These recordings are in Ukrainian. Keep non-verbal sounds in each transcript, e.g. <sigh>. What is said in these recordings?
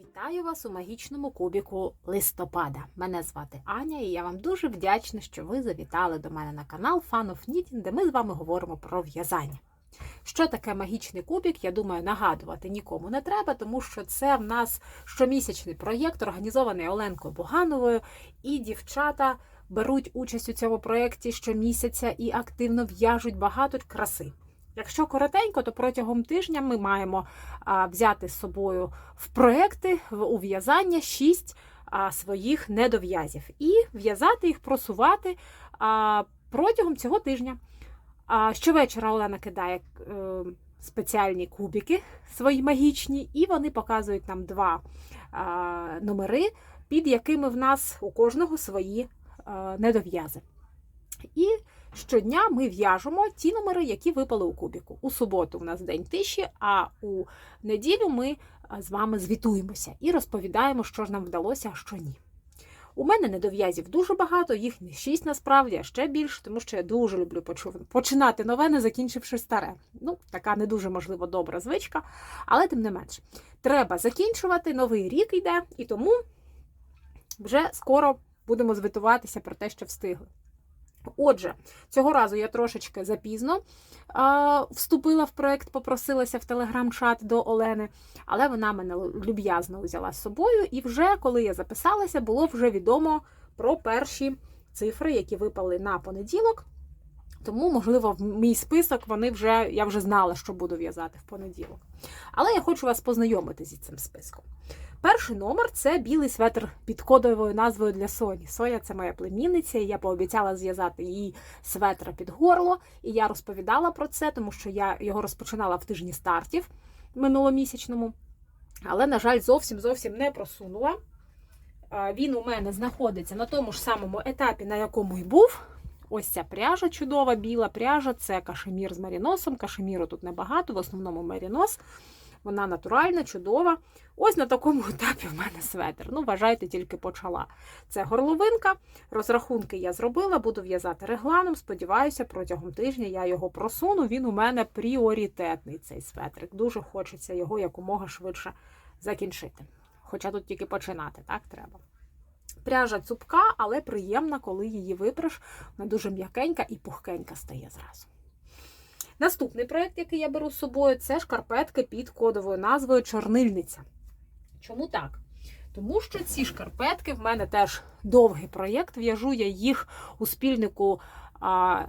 Вітаю вас у магічному кубіку листопада. Мене звати Аня, і я вам дуже вдячна, що ви завітали до мене на канал Fun of Knitting, де ми з вами говоримо про в'язання. Що таке магічний кубік, я думаю, нагадувати нікому не треба, тому що це в нас щомісячний проєкт, організований Оленкою Бугановою, і дівчата беруть участь у цьому проєкті щомісяця і активно в'яжуть багато краси. Якщо коротенько, то протягом тижня ми маємо взяти з собою в проекти у в'язання 6 а, своїх недов'язів і в'язати їх, просувати протягом цього тижня. Щовечора Олена кидає е, спеціальні кубики свої магічні, і вони показують нам два номери, під якими в нас у кожного свої а, недов'язи. І щодня ми в'яжемо ті номери, які випали у кубіку. У суботу в нас день тиші, а у неділю ми з вами звітуємося і розповідаємо, що ж нам вдалося, а що ні. У мене недов'язів дуже багато, їх не шість насправді, а ще більше, тому що я дуже люблю починати нове, не закінчивши старе. Ну, така не дуже, можливо, добра звичка, але тим не менш. Треба закінчувати, новий рік йде, і тому вже скоро будемо звітуватися про те, що встигли. Отже, цього разу я трошечки запізно а, вступила в проект, попросилася в телеграм-чат до Олени, але вона мене люб'язно взяла з собою. І вже коли я записалася, було вже відомо про перші цифри, які випали на понеділок. Тому, можливо, в мій список вони вже я вже знала, що буду в'язати в понеділок. Але я хочу вас познайомити зі цим списком. Перший номер це білий светр під кодовою назвою для Соні. Соня це моя племінниця, і я пообіцяла зв'язати її светра під горло. І я розповідала про це, тому що я його розпочинала в тижні стартів минуломісячному. Але, на жаль, зовсім зовсім не просунула. Він у мене знаходиться на тому ж самому етапі, на якому й був. Ось ця пряжа чудова, біла пряжа це кашемір з маріносом. Кашеміру тут небагато, в основному марінос. Вона натуральна, чудова. Ось на такому етапі в мене светр. Ну, вважайте, тільки почала. Це горловинка. Розрахунки я зробила, буду в'язати регланом. Сподіваюся, протягом тижня я його просуну. Він у мене пріоритетний, цей светрик. Дуже хочеться його якомога швидше закінчити. Хоча тут тільки починати, так треба. Пряжа цупка, але приємна, коли її випреш. Вона дуже м'якенька і пухкенька стає зразу. Наступний проєкт, який я беру з собою, це шкарпетки під кодовою назвою Чорнильниця. Чому так? Тому що ці шкарпетки в мене теж довгий проєкт. В'яжу я їх у спільнику а,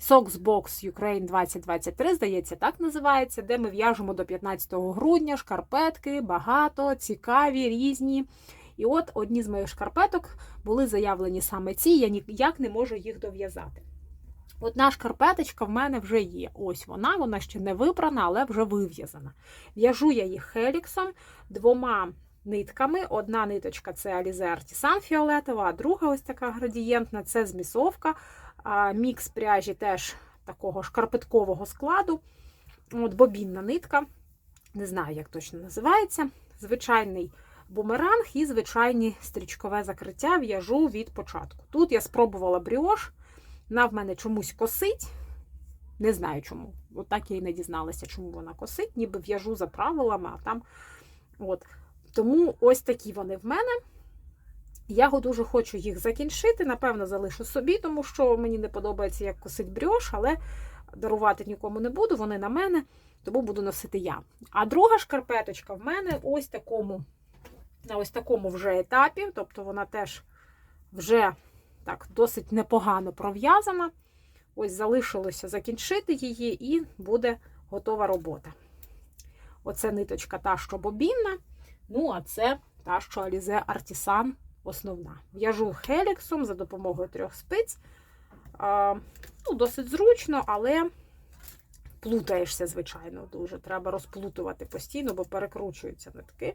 Soxbox Ukraine 2023, здається, так називається, де ми в'яжемо до 15 грудня шкарпетки, багато, цікаві, різні. І от одні з моїх шкарпеток були заявлені саме ці, я ніяк не можу їх дов'язати. Одна шкарпеточка в мене вже є. Ось вона, вона ще не випрана, але вже вив'язана. В'яжу я їх хеліксом двома нитками. Одна ниточка це Alize Artisan фіолетова, а друга ось така градієнтна це змісовка. Мікс пряжі теж такого шкарпеткового складу. От Бобінна нитка. Не знаю, як точно називається. Звичайний бумеранг і звичайне стрічкове закриття в'яжу від початку. Тут я спробувала бріош. Вона в мене чомусь косить. Не знаю чому. От так я і не дізналася, чому вона косить, ніби в'яжу за правилами, а там. От. Тому ось такі вони в мене. Я дуже хочу їх закінчити. Напевно, залишу собі, тому що мені не подобається, як косить брьош, але дарувати нікому не буду, вони на мене, тому буду носити я. А друга шкарпеточка в мене ось такому, на ось такому вже етапі, тобто вона теж вже так, досить непогано пров'язана. Ось залишилося закінчити її, і буде готова робота. Оце ниточка та, що бобінна. Ну, а це та, що Alize Artisan основна. В'яжу хеліксом за допомогою трьох спиць. А, ну, Досить зручно, але плутаєшся, звичайно, дуже. Треба розплутувати постійно, бо перекручуються нитки.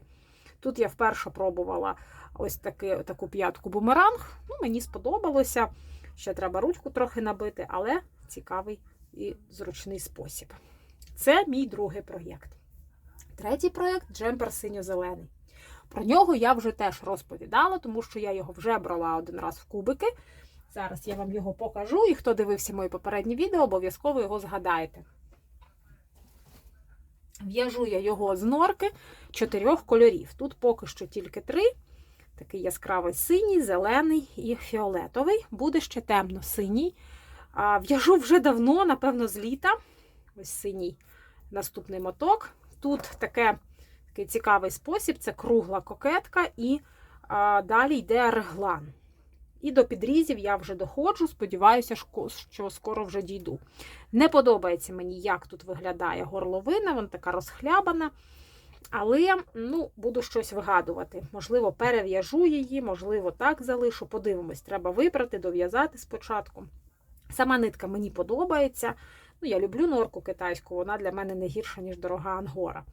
Тут я вперше пробувала ось таки, таку п'ятку бумеранг. Ну, Мені сподобалося. Ще треба ручку трохи набити, але цікавий і зручний спосіб. Це мій другий проєкт. Третій проєкт джемпер синьо-зелений. Про нього я вже теж розповідала, тому що я його вже брала один раз в кубики. Зараз я вам його покажу, і хто дивився мої попередні відео, обов'язково його згадаєте. В'яжу я його з норки чотирьох кольорів. Тут поки що тільки три. Такий яскравий синій, зелений і фіолетовий. Буде ще темно-синій. В'яжу вже давно, напевно, з літа. Ось синій наступний моток. Тут таке, такий цікавий спосіб: це кругла кокетка, і а, далі йде реглан. І до підрізів я вже доходжу, сподіваюся, що скоро вже дійду. Не подобається мені, як тут виглядає горловина, вона така розхлябана. Але ну, буду щось вигадувати. Можливо, перев'яжу її, можливо, так залишу. Подивимось, треба вибрати, дов'язати спочатку. Сама нитка мені подобається. Ну, Я люблю норку китайську, вона для мене не гірша, ніж дорога ангора,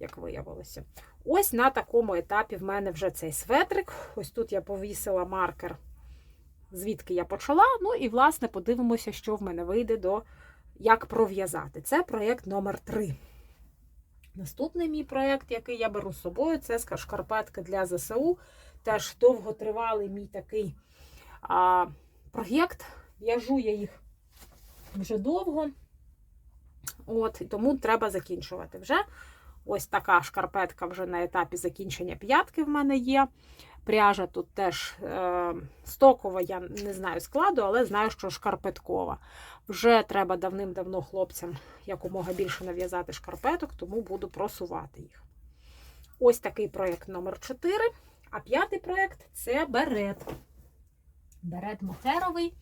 як виявилося. Ось на такому етапі в мене вже цей светрик. Ось тут я повісила маркер, звідки я почала. Ну і, власне, подивимося, що в мене вийде до як пров'язати. Це проєкт номер 3 Наступний мій проєкт, який я беру з собою, це шкарпетки для ЗСУ. Теж довготривалий мій такий а, проєкт. В'яжу я їх вже довго. От, Тому треба закінчувати вже. Ось така шкарпетка вже на етапі закінчення п'ятки в мене є. Пряжа тут теж е, стокова, я не знаю складу, але знаю, що шкарпеткова. Вже треба давним-давно хлопцям якомога більше нав'язати шкарпеток, тому буду просувати їх. Ось такий проєкт номер 4 А п'ятий проєкт це берет. Берет мохеровий.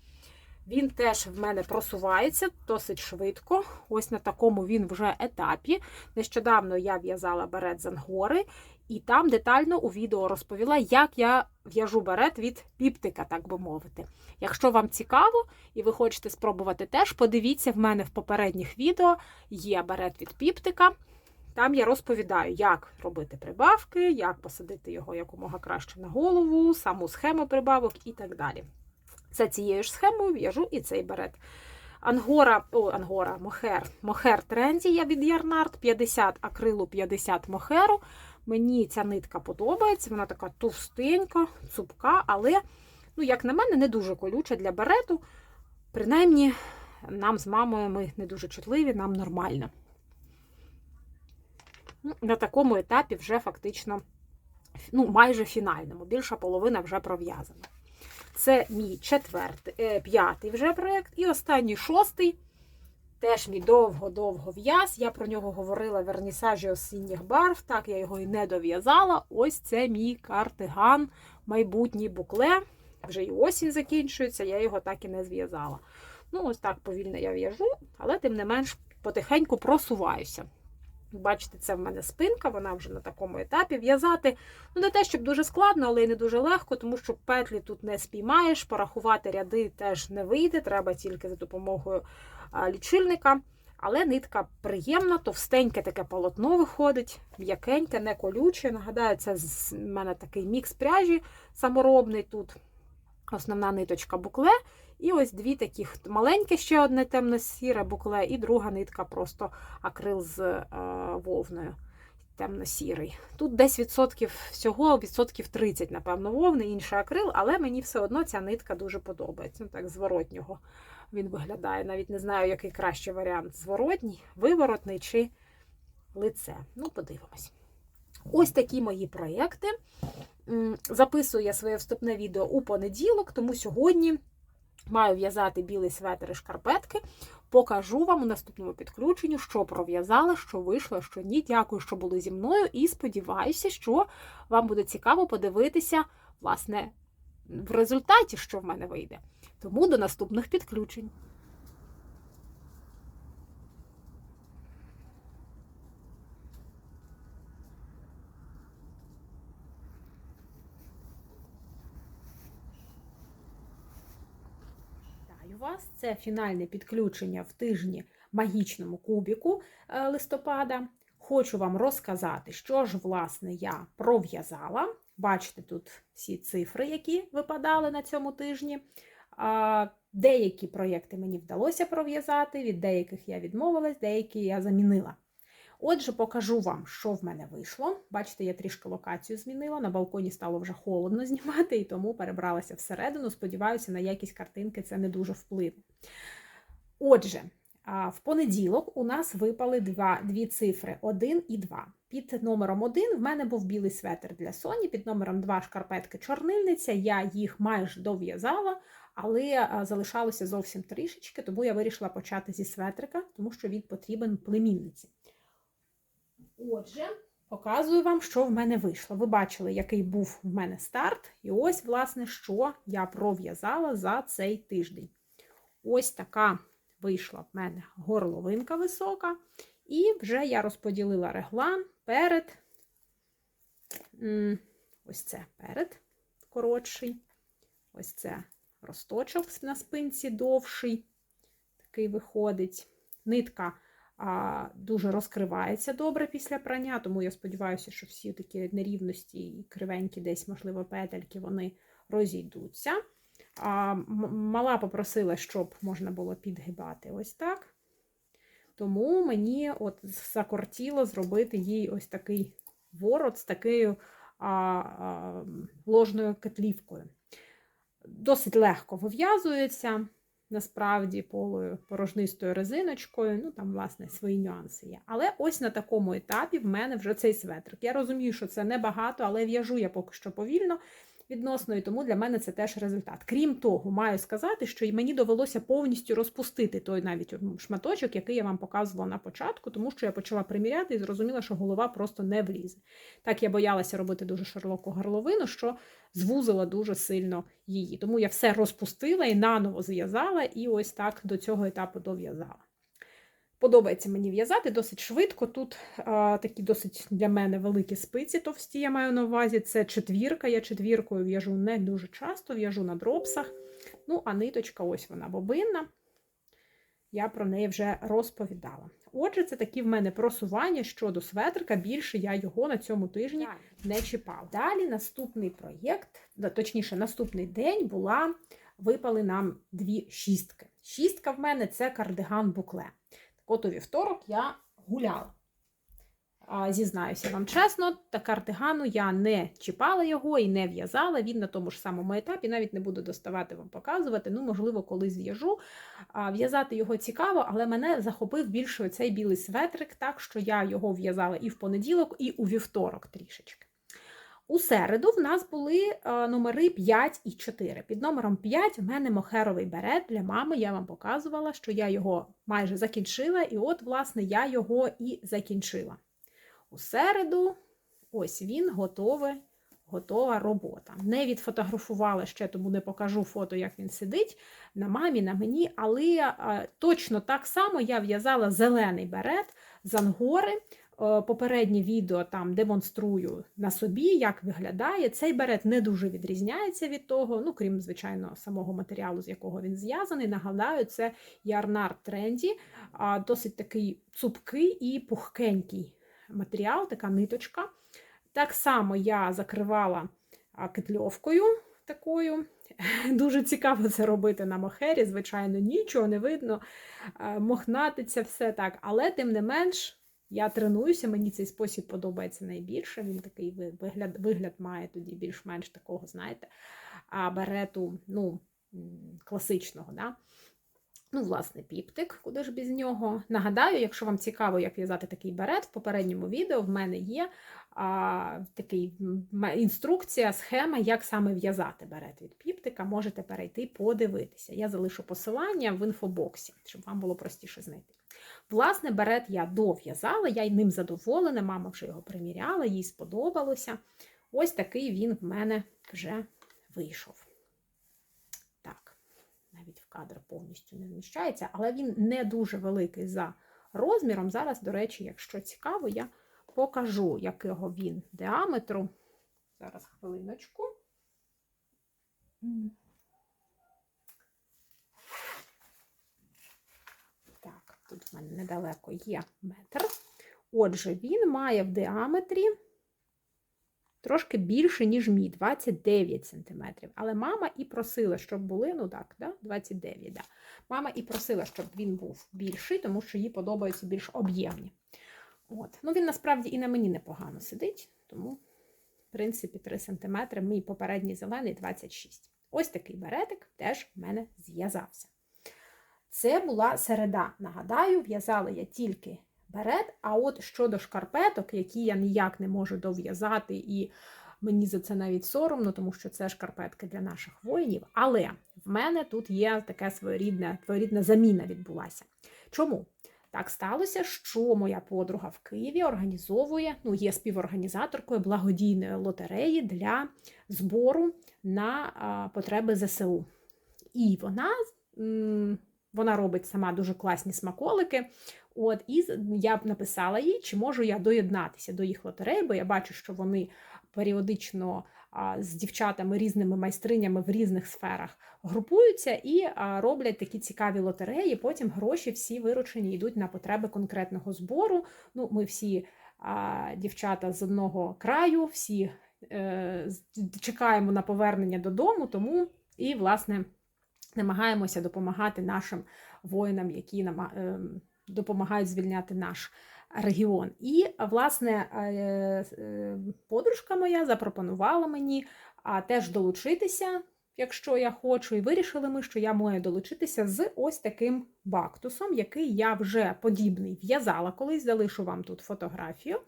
Він теж в мене просувається досить швидко. Ось на такому він вже етапі. Нещодавно я в'язала берет з ангори, і там детально у відео розповіла, як я в'яжу берет від піптика, так би мовити. Якщо вам цікаво і ви хочете спробувати теж, подивіться, в мене в попередніх відео є берет від піптика. Там я розповідаю, як робити прибавки, як посадити його якомога краще на голову, саму схему прибавок і так далі. За цією ж схемою в'яжу і цей берет. Ангора, о, ангора, мохер. Мохер трендія від Ярнард, 50 акрилу, 50 мохеру. Мені ця нитка подобається, вона така товстенька, цупка, але, ну, як на мене, не дуже колюча для берету. Принаймні, нам з мамою ми не дуже чутливі, нам нормально. Ну, на такому етапі вже фактично, ну, майже фінальному. Більша половина вже пров'язана. Це мій четвертий, е, п'ятий вже проєкт. І останній шостий. Теж мій довго-довго в'яз. Я про нього говорила в вернісажі осінніх барв. Так, я його і не дов'язала. Ось це мій картиган, майбутній букле. Вже і осінь закінчується, я його так і не зв'язала. Ну, ось так повільно я в'яжу, але тим не менш потихеньку просуваюся. Бачите, це в мене спинка, вона вже на такому етапі. В'язати ну не те, щоб дуже складно, але й не дуже легко, тому що петлі тут не спіймаєш, порахувати ряди теж не вийде, треба тільки за допомогою лічильника. Але нитка приємна, товстеньке таке полотно виходить, м'якеньке, не колюче. Нагадаю, це з мене такий мікс пряжі саморобний тут. Основна ниточка букле. І ось дві такі маленькі, ще одне темно-сіре букле, і друга нитка просто акрил з е, вовною. Темно-сірий. Тут десь відсотків всього, відсотків 30, напевно, вовни, інший акрил, але мені все одно ця нитка дуже подобається. Ну, так, зворотнього він виглядає. Навіть не знаю, який кращий варіант: зворотній, виворотний чи лице. Ну, подивимось. Ось такі мої проєкти. Записую я своє вступне відео у понеділок, тому сьогодні маю в'язати білий светр і шкарпетки. Покажу вам у наступному підключенні, що пров'язала, що вийшло, що ні. Дякую, що були зі мною, і сподіваюся, що вам буде цікаво подивитися, власне, в результаті, що в мене вийде. Тому до наступних підключень. вас. Це фінальне підключення в тижні магічному кубіку е, листопада. Хочу вам розказати, що ж, власне, я пров'язала. Бачите, тут всі цифри, які випадали на цьому тижні. Деякі проєкти мені вдалося пров'язати, від деяких я відмовилась, деякі я замінила. Отже, покажу вам, що в мене вийшло. Бачите, я трішки локацію змінила. На балконі стало вже холодно <laughs> знімати, і тому перебралася всередину. Сподіваюся, на якість картинки це не дуже вплине. Отже, В понеділок у нас випали два, дві цифри 1 і 2. Під номером 1 в мене був білий светр для Соні, під номером 2 шкарпетки чорнильниця. Я їх майже дов'язала, але залишалося зовсім трішечки, тому я вирішила почати зі светрика, тому що він потрібен племінниці. Отже, показую вам, що в мене вийшло. Ви бачили, який був в мене старт, і ось, власне, що я пров'язала за цей тиждень. Ось така вийшла в мене горловинка висока, і вже я розподілила реглан перед. Ось це перед коротший. Ось це росточок на спинці довший, такий виходить. Нитка дуже розкривається добре після прання, тому я сподіваюся, що всі такі нерівності і кривенькі, десь, можливо, петельки, вони розійдуться. А, Мала попросила, щоб можна було підгибати ось так. Тому мені от закортіло зробити їй ось такий ворот з такою а, а, ложною кетлівкою. Досить легко вив'язується, насправді, полою порожнистою резиночкою. Ну, там, власне, свої нюанси є. Але ось на такому етапі в мене вже цей светрик. Я розумію, що це небагато, але в'яжу я поки що повільно відносно, і тому для мене це теж результат. Крім того, маю сказати, що і мені довелося повністю розпустити той навіть шматочок, який я вам показувала на початку, тому що я почала приміряти і зрозуміла, що голова просто не влізе. Так я боялася робити дуже широку горловину, що звузила дуже сильно її. Тому я все розпустила і наново зв'язала, і ось так до цього етапу дов'язала. Подобається мені в'язати досить швидко. Тут а, такі досить для мене великі спиці товсті, я маю на увазі. Це четвірка. Я четвіркою в'яжу не дуже часто, в'яжу на дропсах. Ну, а ниточка, ось вона бобинна. Я про неї вже розповідала. Отже, це такі в мене просування щодо светрика. Більше я його на цьому тижні не чіпала. Далі наступний проєкт, точніше, наступний день була, випали нам дві шістки. Шістка в мене це кардиган букле. От у вівторок я гуляла. Зізнаюся вам чесно, та картигану я не чіпала його і не в'язала. Він на тому ж самому етапі, навіть не буду доставати вам показувати. Ну, можливо, колись в'яжу. В'язати його цікаво, але мене захопив більше цей білий светрик, так що я його в'язала і в понеділок, і у вівторок трішечки. У середу в нас були е, номери 5 і 4. Під номером 5 в мене мохеровий берет для мами. Я вам показувала, що я його майже закінчила, і от, власне, я його і закінчила. У середу, ось він готовий, готова робота. Не відфотографувала ще, тому не покажу фото, як він сидить на мамі, на мені, але е, точно так само я в'язала зелений берет з ангори. Е, попереднє відео там демонструю на собі, як виглядає. Цей берет не дуже відрізняється від того, ну, крім, звичайно, самого матеріалу, з якого він зв'язаний. Нагадаю, це Ярнар Тренді, досить такий цупкий і пухкенький матеріал, така ниточка. Так само я закривала кетльовкою такою. <laughs> Дуже цікаво це робити на мохері, звичайно, нічого не видно, мохнатиться все так, але тим не менш. Я тренуюся, мені цей спосіб подобається найбільше. Він такий вигляд вигляд має тоді більш-менш такого, знаєте, а берету ну, класичного. Да? Ну, власне, піптик, куди ж без нього. Нагадаю, якщо вам цікаво, як в'язати такий берет, в попередньому відео в мене є а, такий, інструкція, схема, як саме в'язати берет від піптика. Можете перейти подивитися. Я залишу посилання в інфобоксі, щоб вам було простіше знайти. Власне, берет я дов'язала, я й ним задоволена, мама вже його приміряла, їй сподобалося. Ось такий він в мене вже вийшов. Так, навіть в кадр повністю не вміщається, але він не дуже великий за розміром. Зараз, до речі, якщо цікаво, я покажу, якого він діаметру. Зараз хвилиночку. Тут в мене недалеко є метр. Отже, він має в діаметрі трошки більше, ніж мій, 29 см. Але мама і просила, щоб були, ну так, да, 29, да. Мама і просила, щоб він був більший, тому що їй подобаються більш об'ємні. От. Ну, Він насправді і на мені непогано сидить, тому, в принципі, 3 см, мій попередній зелений 26 Ось такий беретик теж в мене зв'язався. Це була середа. Нагадаю, в'язала я тільки берет, а от щодо шкарпеток, які я ніяк не можу дов'язати, і мені за це навіть соромно, тому що це шкарпетки для наших воїнів. Але в мене тут є таке своєрідне, своєрідна заміна відбулася. Чому? Так сталося, що моя подруга в Києві організовує, ну, є співорганізаторкою благодійної лотереї для збору на потреби ЗСУ. І вона вона робить сама дуже класні смаколики. От, І я б написала їй, чи можу я доєднатися до їх лотереї, бо я бачу, що вони періодично з дівчатами різними майстринями в різних сферах групуються і роблять такі цікаві лотереї. Потім гроші всі виручені йдуть на потреби конкретного збору. Ну, Ми всі дівчата з одного краю, всі е, чекаємо на повернення додому, тому і, власне, намагаємося допомагати нашим воїнам, які нама... е, допомагають звільняти наш регіон. І, власне, е, е, подружка моя запропонувала мені теж долучитися, якщо я хочу, і вирішили ми, що я маю долучитися з ось таким бактусом, який я вже подібний в'язала колись, залишу вам тут фотографію.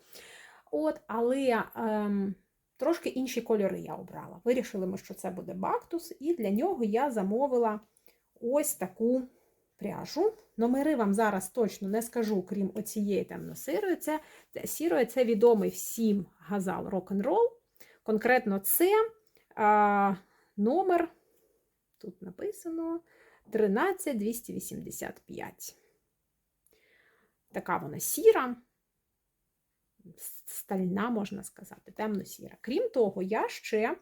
От, Але ем, трошки інші кольори я обрала. Вирішили ми, що це буде бактус, і для нього я замовила ось таку пряжу. Номери вам зараз точно не скажу, крім оцієї темно-сірої. Це, сірої, це відомий всім газал рок-н-рол. Конкретно це а, номер, тут написано 13285. Така вона сіра, стальна, можна сказати, темно-сіра. Крім того, я ще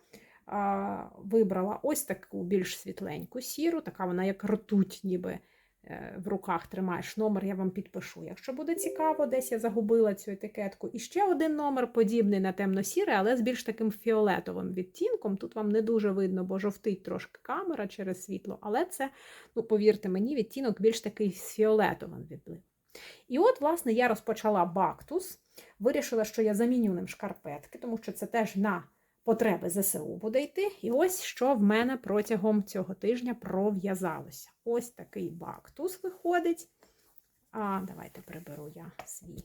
вибрала ось таку більш світленьку сіру, така вона як ртуть, ніби Е, в руках тримаєш номер, я вам підпишу. Якщо буде цікаво, десь я загубила цю етикетку. І ще один номер, подібний на темно-сірий, але з більш таким фіолетовим відтінком. Тут вам не дуже видно, бо жовтить трошки камера через світло, але це, ну, повірте мені, відтінок більш такий з фіолетовим відлив. І от, власне, я розпочала бактус, вирішила, що я заміню ним шкарпетки, тому що це теж на потреби ЗСУ буде йти. І ось що в мене протягом цього тижня пров'язалося. Ось такий бактус виходить. А, Давайте приберу я свій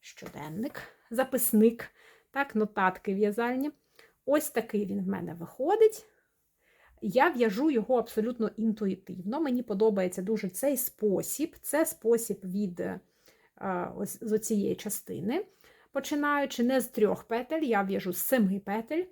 щоденник, записник, так, нотатки в'язальні. Ось такий він в мене виходить. Я в'яжу його абсолютно інтуїтивно. Мені подобається дуже цей спосіб. Це спосіб від ось з цієї частини починаючи не з трьох петель, я в'яжу з семи петель.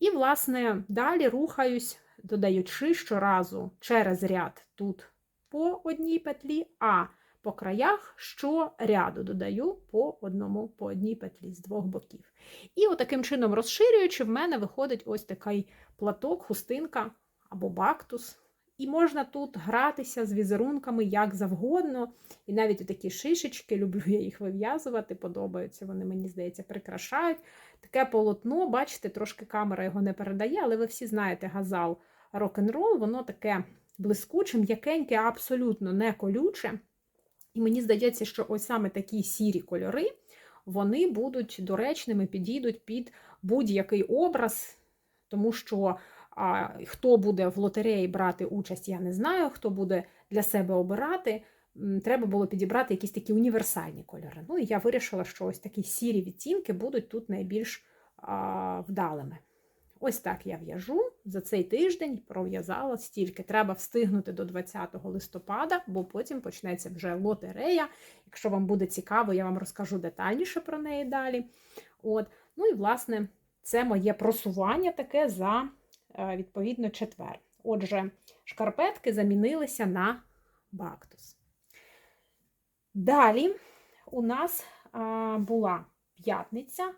І, власне, далі рухаюсь, додаючи щоразу через ряд тут по одній петлі, а по краях щоряду додаю по одному, по одній петлі з двох боків. І отаким чином розширюючи, в мене виходить ось такий платок, хустинка або бактус. І можна тут гратися з візерунками як завгодно. І навіть такі шишечки, <laughs> люблю я їх вив'язувати, подобаються, вони, мені здається, прикрашають. Таке полотно, бачите, трошки камера його не передає, але ви всі знаєте, газал рок-н-рол, воно таке блискуче, м'якеньке, абсолютно не колюче. І мені здається, що ось саме такі сірі кольори вони будуть доречними, підійдуть під будь-який образ, тому що. А хто буде в лотереї брати участь, я не знаю. Хто буде для себе обирати, треба було підібрати якісь такі універсальні кольори. Ну і я вирішила, що ось такі сірі відтінки будуть тут найбільш а, вдалими. Ось так я в'яжу за цей тиждень пров'язала стільки. Треба встигнути до 20 листопада, бо потім почнеться вже лотерея. Якщо вам буде цікаво, я вам розкажу детальніше про неї далі. От. Ну і, власне, це моє просування таке за. Е, відповідно, четвер. Отже, шкарпетки замінилися на бактус. Далі у нас була п'ятниця,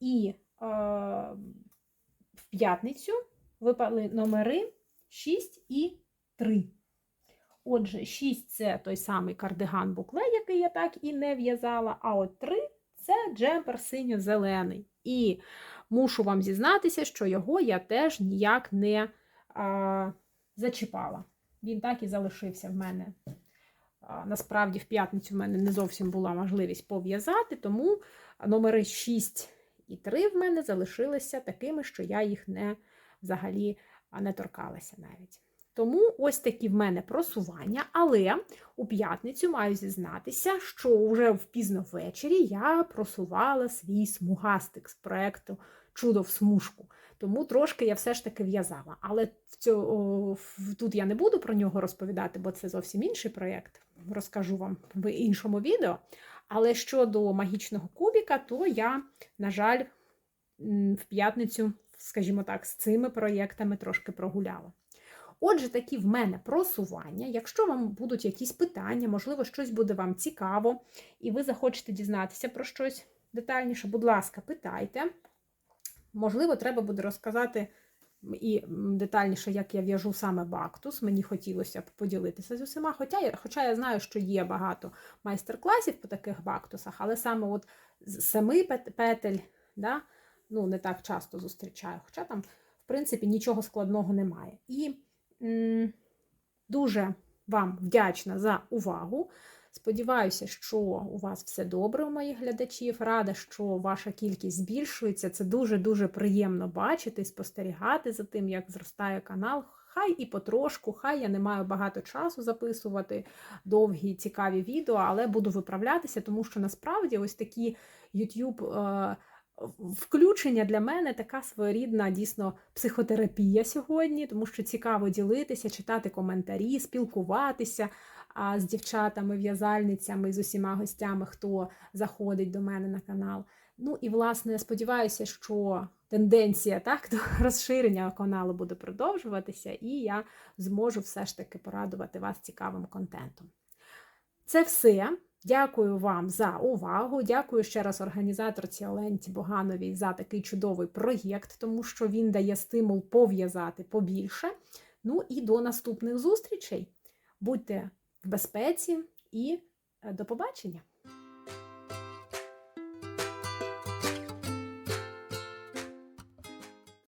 і е, в п'ятницю випали номери 6 і 3. Отже, 6 це той самий кардиган букле, який я так і не в'язала, а от 3 це джемпер синьо-зелений. І мушу вам зізнатися, що його я теж ніяк не а, зачіпала. Він так і залишився в мене. А, насправді, в п'ятницю в мене не зовсім була можливість пов'язати, тому номери 6 і 3 в мене залишилися такими, що я їх не взагалі не торкалася навіть. Тому ось такі в мене просування. Але у п'ятницю маю зізнатися, що вже в пізно ввечері я просувала свій смугастик з проекту Чудо в смужку. Тому трошки я все ж таки в'язала. Але в цьо, тут я не буду про нього розповідати, бо це зовсім інший проєкт. Розкажу вам в іншому відео. Але щодо магічного кубіка, то я, на жаль, в п'ятницю, скажімо так, з цими проєктами трошки прогуляла. Отже, такі в мене просування. Якщо вам будуть якісь питання, можливо, щось буде вам цікаво, і ви захочете дізнатися про щось детальніше, будь ласка, питайте. Можливо, треба буде розказати і детальніше, як я в'яжу саме бактус. Мені хотілося б поділитися з усіма. Хоча хоча я знаю, що є багато майстер-класів по таких бактусах, але саме от з семи пет- петель, да, ну, не так часто зустрічаю. Хоча там, в принципі, нічого складного немає. І дуже вам вдячна за увагу. Сподіваюся, що у вас все добре у моїх глядачів. Рада, що ваша кількість збільшується. Це дуже-дуже приємно бачити спостерігати за тим, як зростає канал. Хай і потрошку, хай я не маю багато часу записувати довгі цікаві відео, але буду виправлятися, тому що насправді ось такі YouTube е, включення для мене така своєрідна дійсно психотерапія сьогодні, тому що цікаво ділитися, читати коментарі, спілкуватися з дівчатами, в'язальницями, з усіма гостями, хто заходить до мене на канал. Ну і власне сподіваюся, що тенденція так до <laughs> розширення каналу буде продовжуватися, і я зможу все ж таки порадувати вас цікавим контентом. Це все. Дякую вам за увагу. Дякую ще раз організаторці Оленті Богановій за такий чудовий проєкт, тому що він дає стимул пов'язати побільше. Ну і до наступних зустрічей. Будьте в безпеці і е, до побачення!